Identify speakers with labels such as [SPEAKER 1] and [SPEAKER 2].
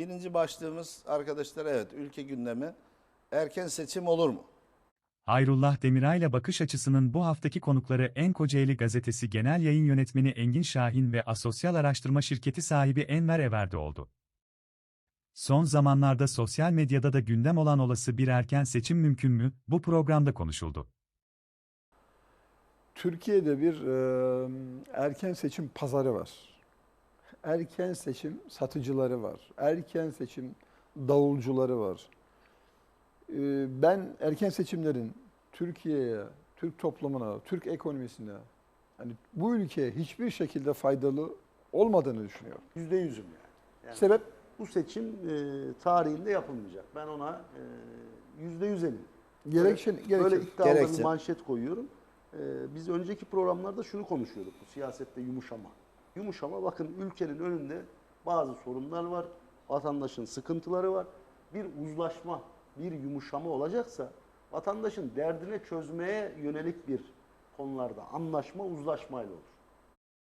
[SPEAKER 1] birinci başlığımız arkadaşlar evet ülke gündemi. Erken seçim olur mu?
[SPEAKER 2] Hayrullah Demiray'la bakış açısının bu haftaki konukları En Kocaeli Gazetesi Genel Yayın Yönetmeni Engin Şahin ve Asosyal Araştırma Şirketi sahibi Enver Ever'de oldu. Son zamanlarda sosyal medyada da gündem olan olası bir erken seçim mümkün mü, bu programda konuşuldu.
[SPEAKER 3] Türkiye'de bir e, erken seçim pazarı var. Erken seçim satıcıları var. Erken seçim davulcuları var. E, ben erken seçimlerin Türkiye'ye, Türk toplumuna, Türk ekonomisine, hani bu ülkeye hiçbir şekilde faydalı olmadığını düşünüyorum.
[SPEAKER 4] Yüzde yüzüm yani. yani
[SPEAKER 3] Sebep
[SPEAKER 4] bu seçim e, tarihinde yapılmayacak. Ben ona e, yüzde yüz eminim.
[SPEAKER 3] gerekçe,
[SPEAKER 4] Böyle
[SPEAKER 3] gerekçe.
[SPEAKER 1] Gerekçe.
[SPEAKER 4] bir manşet koyuyorum. E, biz önceki programlarda şunu konuşuyorduk. Bu siyasette yumuşama. Yumuşama bakın ülkenin önünde bazı sorunlar var. Vatandaşın sıkıntıları var. Bir uzlaşma, bir yumuşama olacaksa vatandaşın derdine çözmeye yönelik bir konularda anlaşma uzlaşmayla olur.